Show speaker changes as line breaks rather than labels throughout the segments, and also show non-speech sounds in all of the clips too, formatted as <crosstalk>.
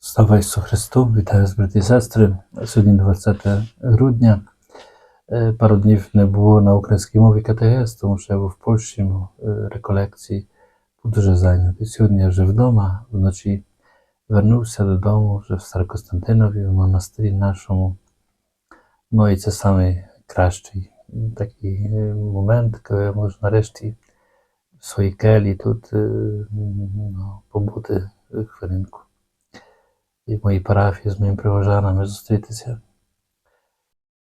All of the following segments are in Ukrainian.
Слава Ісусу Христу, вітаю вас, брати і сестри. Сьогодні 20 грудня. Е, Пару днів не було на українській мові КТГС, тому що я був в Польщі е, реколекції, був дуже зайнятий. Сьогодні я вже вдома, вночі вернувся додому, вже в Старокостянтинові, в монастирі нашому. Ну і це найкращий такий е, момент, коли я можу нарешті в своїй келі тут ну, побути хвилинку і в моїй парафії з моїми прихожанами зустрітися.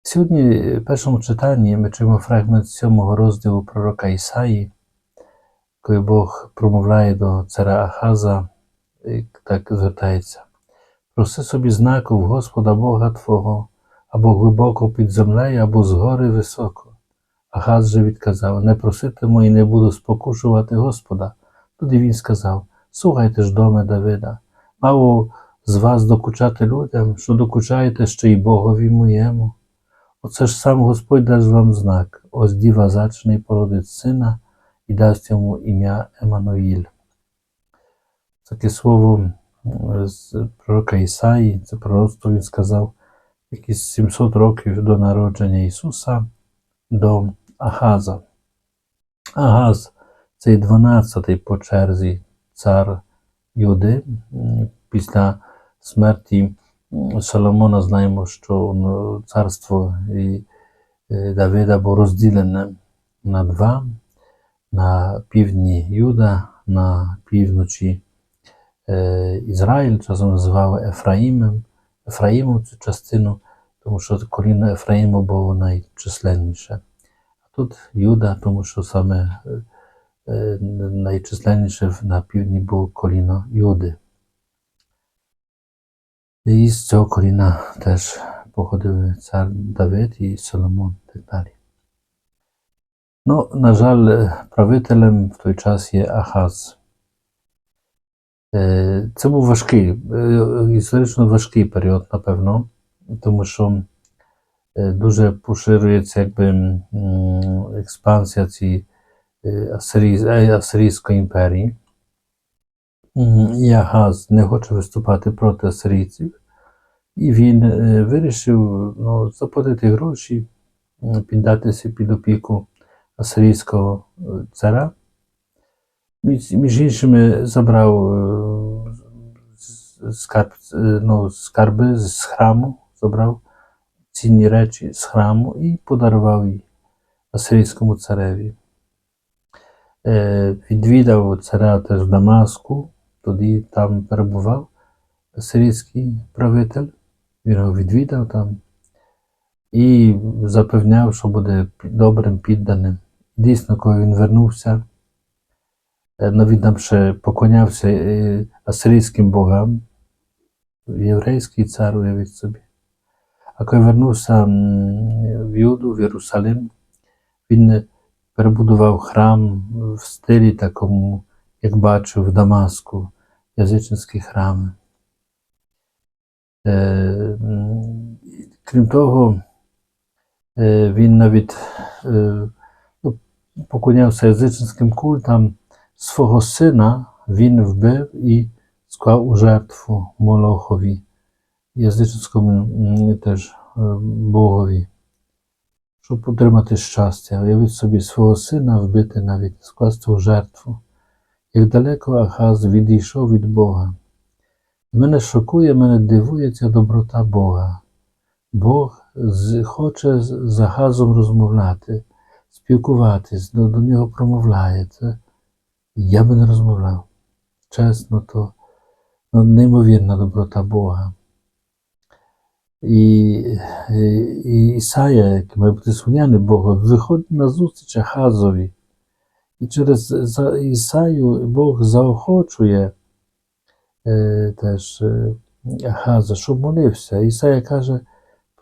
Сьогодні в першому читанні ми чуємо фрагмент сьомого розділу пророка Ісаї, коли Бог промовляє до царя Ахаза і так звертається. Проси собі знаку в Господа Бога Твого, або глибоко під землею, або згори високо. Ахаз же відказав: Не проситиму і не буду спокушувати Господа. Тоді він сказав: Слухайте ж доме Давида, мало з вас докучати людям, що докучаєте ще й Богові моєму. Оце ж сам Господь дасть вам знак, ось діва зачне і породить сина і дасть йому ім'я Еммануїль. Таке слово з пророка Ісаї, це пророцтво він сказав якісь 700 років до народження Ісуса до Ахаза. Агаз цей 12-й по черзі цар Юди після смерті Соломона знаємо, що ну, царство е, Давида було розділене на два, на півдні Юда, на півночі е, Ізраїль, часом називав Ефраїмом, Ефраїмом цю частину, тому що коліно Ефраїму було найчисленніше. А тут Юда, тому що саме е, найчисленніше на півдні було коліно Юди. І з цього коліна теж походив цар Давид і Соломон і так далі. Ну, на жаль, правителем в той час є Ахаз. Е, Це був важкий, е, історично важкий період, напевно, тому що е, дуже поширюється якби, експансія цієї Асирій- Асирійської імперії. М, І Агаз не хоче виступати проти асирійців. І він е, вирішив ну, заплатити гроші, піддатися під опіку асирійського е, царя. Між, іншими забрав е, скарб, ну, скарби з храму, забрав цінні речі з храму і подарував їх асирійському цареві. Відвідав царя теж в Дамаску, тоді там перебував асирійський правитель. Він його відвідав там і запевняв, що буде добрим підданим. Дійсно, коли він вернувся, е, ну там ще поклонявся е, асирійським богам, єврейський цар, уявіть собі. А коли вернувся в Юду, в Єрусалим, він е, перебудував храм в стилі такому, як бачив в Дамаску, язичницькі храми. Е, Крім того, е, він навіть е, ну, поклонявся язичницьким культам свого сина, він вбив і склав у жертву Молохові, язичницькому теж е, богові, щоб отримати щастя. Уявіть собі свого сина вбити навіть, скласти у жертву. Як далеко Ахаз відійшов від Бога. Мене шокує, мене дивує ця доброта Бога. Бог хоче з Ахазом розмовляти, спілкуватись, до, до нього промовляє. Це я би не розмовляв. Чесно, то ну, неймовірна доброта Бога. І, і, і Ісая, бути слухняний Богу, виходить на зустріч Ахазові. І через Ісаю Бог заохочує е, теж е, Ахаза, щоб молився. Ісая каже,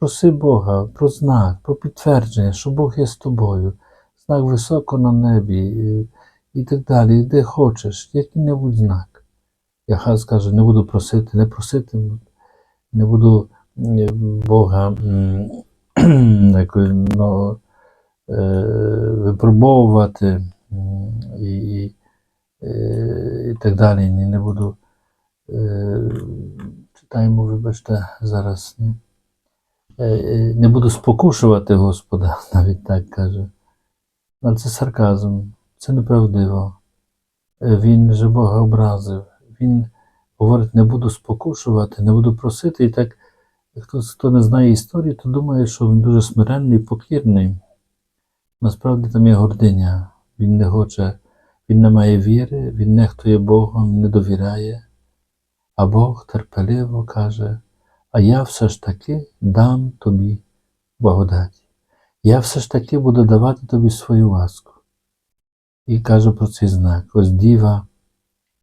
проси Бога про знак, про підтвердження, що Бог є з тобою, знак високо на небі і, і так далі, де хочеш, який-небудь знак. І Ахаз каже, не буду просити, не проситиму, не буду Бога <clears throat> якось, ну, е, випробовувати і, і, е, і так далі. Ні, не буду е, читаємо, вибачте, зараз. Не, Е, не буду спокушувати Господа, <laughs> навіть так каже. Але це сарказм, це неправдиво. Він же Бога образив. Він говорить, не буду спокушувати, не буду просити. І так, хто, хто не знає історії, то думає, що він дуже смиренний, покірний. Насправді там є гординя. Він не хоче, він не має віри, він нехтує Богом, не довіряє. А Бог терпеливо каже, а я все ж таки дам тобі благодать. Я все ж таки буду давати тобі свою ласку. І каже про цей знак: ось діва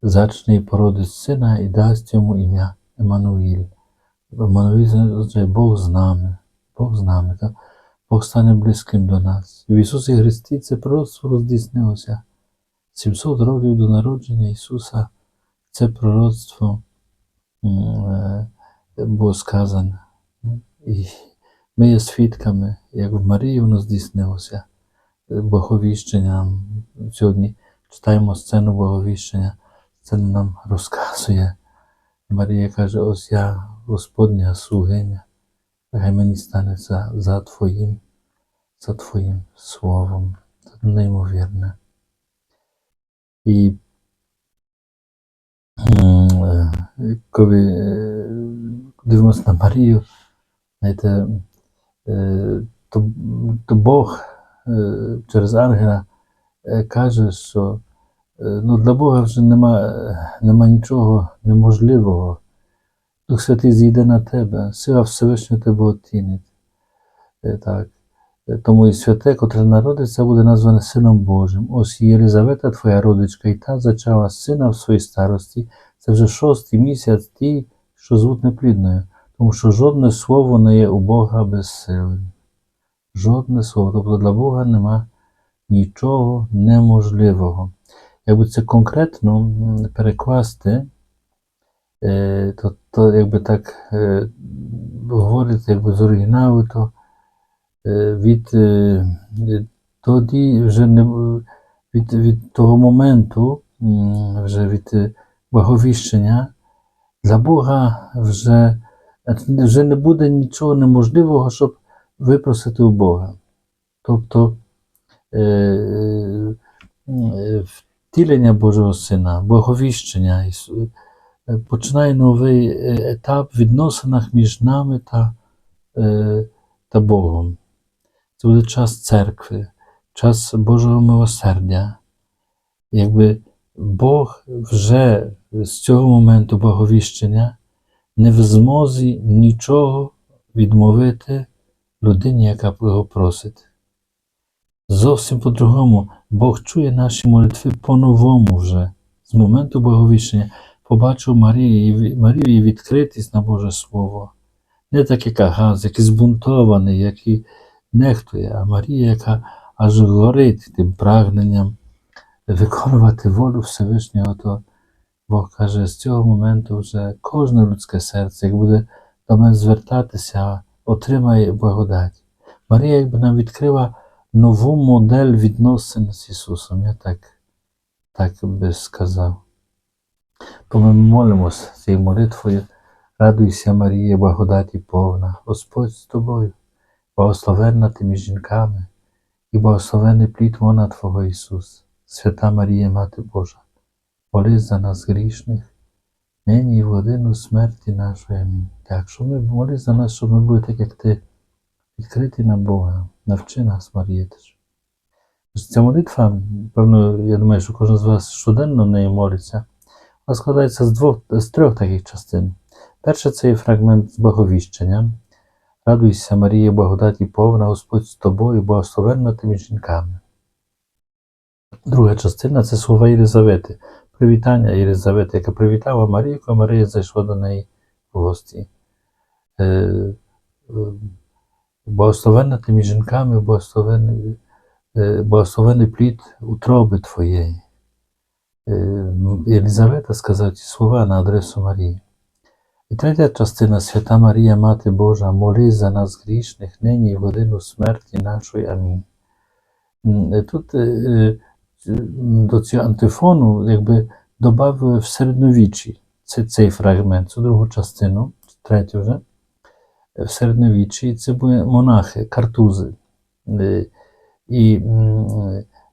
зачне і сина і дасть йому ім'я Еммануїль. Еммануїль означає Бог з нами, Бог з нами, так? Бог близьким до нас. В Ісусі Христі це пророцтво здійснилося. 700 років до народження Ісуса це пророцтво е, було сказане. І ми є свідками, як в Марії воно здійснилося. Е, Боговіщення. Сьогодні читаємо сцену Боговіщення. Це нам розказує. Марія каже: ось я, Господня слугиня, хай мені станеться за Твоїм, за Твоїм словом. Це неймовірне. І е, коли е, дивимося на Марію, знаєте, е, то, то Бог через ангела каже, що ну, для Бога вже нема, нема нічого неможливого. Дух Святий зійде на тебе, сила Всевишнього тебе оцінить. Е, Так. Е, Тому і святе, котре народиться, буде назване Сином Божим. Ось Єлизавета, твоя родичка, і та зачала сина в своїй старості. Це вже шостий місяць ті, що звуть неплідною, тому що жодне слово не є у Бога безсилим. Жодне слово. Тобто для Бога нема нічого неможливого. Якби це конкретно перекласти, то, то якби так е, говорити якби з оригіналу, то е, від е, е, тоді вже не від, від того моменту, вже від е, благовіщення, для Бога вже, е, вже не буде нічого неможливого, щоб випросити у Бога. Тобто е, е, е, втілення Божого Сина, Боговіщення е, починає новий е, етап в відносинах між нами та, е, та Богом. Це буде час церкви, час Божого милосердя. Якби Бог вже з цього моменту Боговіщення не в змозі нічого відмовити людині, яка його просить. Зовсім по-другому Бог чує наші молитви по-новому вже. З моменту Боговіщення побачив Марію, Марію відкритість на Боже Слово. Не так, як Агаз, який збунтований, який нехтує, а Марія, яка аж горить тим прагненням виконувати волю Всевишнього, то Бог каже, з цього моменту вже кожне людське серце, як буде до мене звертатися, отримає благодать. Марія якби нам відкрила нову модель відносин з Ісусом, я так, так би сказав. Тому ми молимося цією молитвою. Радуйся, Марія, благодаті повна, Господь з тобою, благословенна ти між жінками, і благословений плід вона Твого Ісус, свята Марія, Мати Божа, молись за нас грішних, нині і в годину смерті нашої. Амінь. Так, що ми молись за нас, щоб ми були так, як ти, відкриті на Бога. Навчи нас, Марія. Ця молитва, певно, я думаю, що кожен з вас щоденно неї молиться, складається з двох, з трьох таких частин. Перше це є фрагмент з Боговіщення. Радуйся, Марія, благодаті повна, Господь з тобою, благословенна ти між жінками. Друга частина це слова Єлизавети, привітання Єлизавети, яка привітала Марійку, а Марія зайшла до неї в гості. Е, е, Благословенна ти між жінками, е, плід утроби твоєї. Е, Єлизавета сказав ці слова на адресу Марії. І третя частина Свята Марія, Мати Божа, молись за нас грішних, нині і в годину смерті нашої. Амінь. Е, Тут е, до цього антифону якби додав в середньовіччі цей, фрагмент, цю другу частину, третє вже, в середньовіччі, це були монахи, картузи. І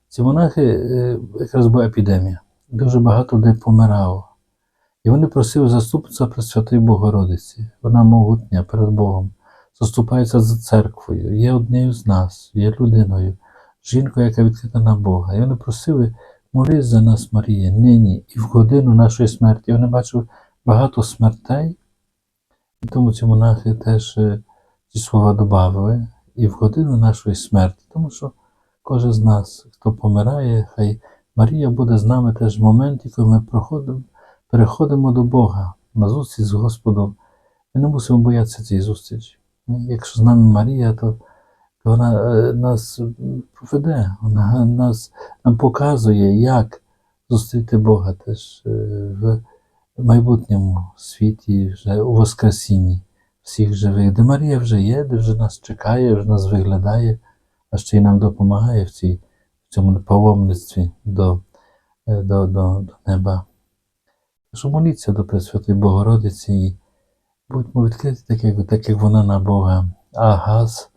ці монахи, якраз була епідемія, дуже багато людей помирало. І вони просили заступництва Пресвятої Богородиці. Вона могутня перед Богом, заступається за церквою, є однією з нас, є людиною, жінкою, яка відкрита на Бога. І вони просили молись за нас, Марія, нині і в годину нашої смерті. Вони бачили багато смертей, і тому ці монахи теж е, ці слова додали і в годину нашої смерті, тому що кожен з нас, хто помирає, хай Марія буде з нами теж в моменті, коли ми проходимо, переходимо до Бога на зустріч з Господом. Ми не мусимо боятися цієї зустрічі. Якщо з нами Марія, то, то вона е, нас поведе, вона нас нам показує, як зустріти Бога теж е, в майбутньому світі, вже у Воскресінні всіх живих, де Марія вже є, де вже нас чекає, вже нас виглядає, а ще й нам допомагає в, цій, цьому паломництві до, е, до, до, до неба. Тож моліться до Пресвятої Богородиці і будьмо відкриті, так як, так як вона на Бога. А газ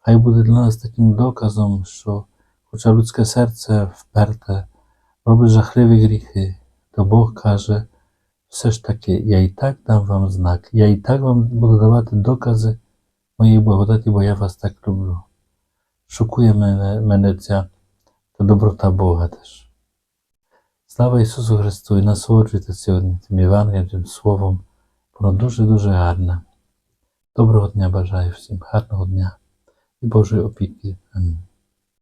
хай буде для нас таким доказом, що, хоча людське серце вперте, робить жахливі гріхи, то Бог каже, все ж таки, я і так дам вам знак, я і так вам буду давати докази моєї благодаті, бо я вас так люблю. Шокує мене, мене ця та доброта Бога теж. Слава Ісусу Христу і насолоджуйтесь сьогодні цим Євангелієм, тим Словом. Воно дуже-дуже гарне. Доброго дня бажаю всім, гарного дня і Божої опіки. Амінь.